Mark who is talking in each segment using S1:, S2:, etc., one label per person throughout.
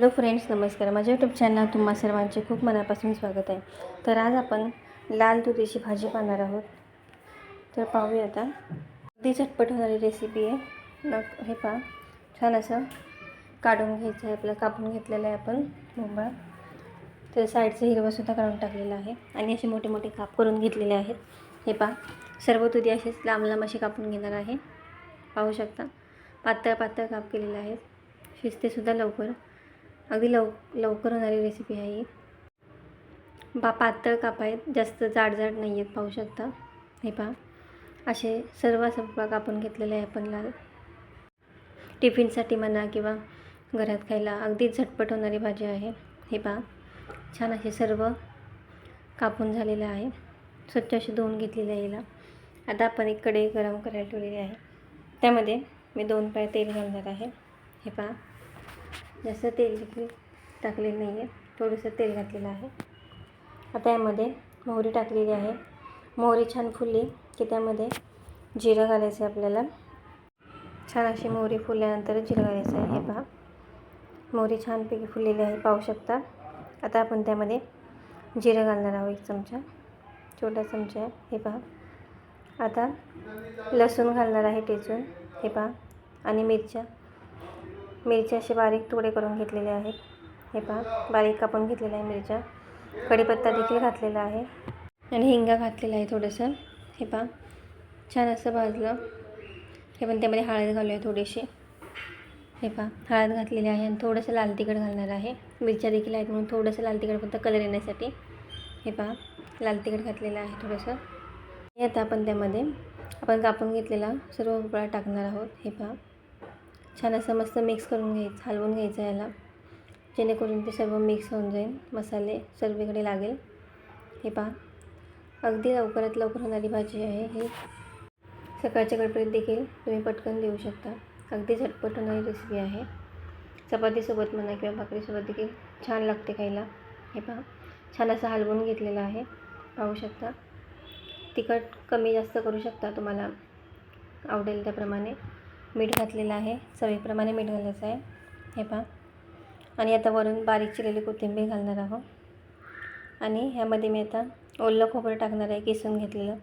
S1: Hello friends नमस्कार. माझ्या YouTube channel तुम्हा सर्वांचे खूप मनापासून स्वागत आहे. तर आज आपण लाल दुधीची भाजी पाहणार आहोत. तर पाहूया आता. अगदी झटपट होणारी रेसिपी आहे. मग हे पहा. छान असं काढून घ्यायचं आहे आपलं. कापून घेतलेलं आहे आपण मुंबळ तर साईडचं हिरवंसुद्धा काढून टाकलेलं आहे. आणि असे मोठे मोठे काप करून घेतलेले आहेत. हे पहा. सर्व दुधी असेच लांब लांब असे कापून घेणार आहे. पाहू शकता. पातळ पातळ काप केलेलं आहे शिजतेसुद्धा लवकर. अगदी लव लवकर होणारी रेसिपी आहे ही. बा पातळ काप आहेत जास्त जाड जाड नाही आहेत पाहू शकता. हे पहा. असे सर्व असं कापून घेतलेले आहे आपण लाल. टिफिनसाठी म्हणा किंवा घरात खायला अगदी झटपट होणारी भाजी आहे. हे पहा. छान असे सर्व कापून झालेलं आहे. स्वच्छ असे धुवून घेतलेले आहे हिला आता आपण एक कढई गरम करायला ठेवलेली आहे. त्यामध्ये मी दोन पाय तेल घालणार आहे. हे पहा. जास्त तेल देखील टाकलेलं नाही आहे. थोडंसं तेल घातलेलं आहे. आता यामध्ये मोहरी टाकलेली आहे. मोहरी छान फुलली की त्यामध्ये जिरं घालायचं आहे आपल्याला. छान अशी मोहरी फुलल्यानंतर जिरं घालायचं आहे. हे पहा. मोहरी छानपैकी फुललेली आहे. पाहू शकता. आता आपण त्यामध्ये जिरं घालणार आहोत एक चमचा. छोटा चमचा आहे. हे पहा. आता लसूण घालणार आहे टेचून. हे पहा. आणि मिरच्या. मिरच्या असे बारीक तुकडे करून घेतलेले आहेत. हे पहा बारीक कापून घेतलेल्या आहे मिरच्या. कढीपत्ता देखील घातलेला आहे. आणि हिंगा घातलेला आहे थोडंसं. हे पहा छान असं भाजलं. हे पण त्यामध्ये हळद घालूया थोडीशी. हे पहा हळद घातलेली आहे आणि थोडंसं लाल तिखट घालणार आहे. मिरच्या देखील आहेत म्हणून थोडंसं लाल तिखट फक्त कलर येण्यासाठी. हे पहा लाल तिखट घातलेलं आहे थोडंसं. हे आता आपण त्यामध्ये आपण कापून घेतलेला सर्व भोपळा टाकणार आहोत. हे पहा छान असं मस्त मिक्स करून घ्यायचं हलवून घ्यायचं याला. जेणेकरून ते सर्व मिक्स होऊन जाईल. मसाले सर्वीकडे लागेल. हे पहा. अगदी लवकरात लवकर होणारी भाजी आहे ही. सकाळच्या गडबडीत देखील तुम्ही पटकन देऊ शकता. अगदी झटपट होणारी रेसिपी आहे. चपातीसोबत म्हणा किंवा भाकरीसोबत देखील छान लागते खायला. हे पहा. छान असं हलवून घेतलेलं आहे. पाहू शकता. तिखट कमी जास्त करू शकता तुम्हाला. आवडेल त्याप्रमाणे. मीठ घातलेलं आहे. चवीप्रमाणे मीठ घालायचं आहे. हे पहा. आणि आता वरून बारीक चिरलेली कोथिंबीर घालणार आहोत. आणि ह्यामध्ये मी आता ओलं खोबरं टाकणार आहे किसून घेतलेलं.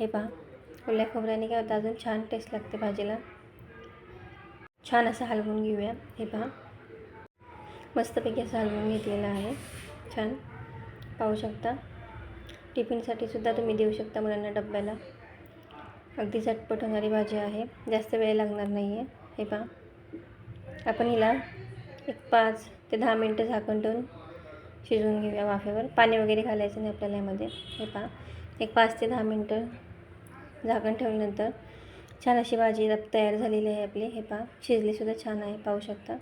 S1: हे पहा. ओल्या खोबऱ्याने काय होतं? अजून छान टेस्ट लागते भाजीला. छान असं हलवून घेऊया. हे पहा. मस्तपैकी असं हलवून घेतलेलं आहे. छान. पाहू शकता. टिफिनसाठी सुद्धा तुम्ही देऊ शकता मुलांना डब्याला. अगदी झटपट होणारी भाजी आहे. जास्त वेळ लागणार नाही आहे हे पहा. आपण हिला एक पाच ते दहा मिनटं झाकण ठेवून शिजवून घेऊया वाफेवर. पाणी वगैरे घालायचं नाही आपल्याला यामध्ये. हे पहा. एक पाच ते दहा मिनटं झाकण ठेवल्यानंतर छान अशी भाजी तयार झालेली आहे आपली. हे पहा. शिजलीसुद्धा छान आहे. पाहू शकता.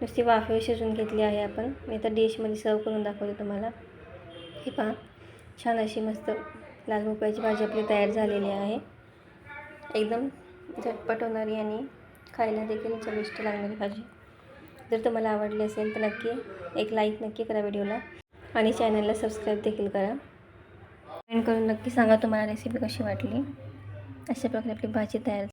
S1: नुसती वाफेवर शिजवून घेतली आहे आपण. मी तर डिशमध्ये सर्व करून दाखवते तुम्हाला. हे पहा. छान अशी मस्त लाल भोपळ्याची भाजी आपली तयार झालेली आहे. एकदम झटपट होणारी आणि खायला देखील चविष्ट लागणारी भाजी. जर तुम्हाला आवडली असेल तर नक्की एक लाईक नक्की करा व्हिडिओला आणि चॅनलला सबस्क्राईब देखील करा. कमेंट करून नक्की सांगा तुम्हाला रेसिपी कशी वाटली. अशा प्रकारे आपली भाजी तयार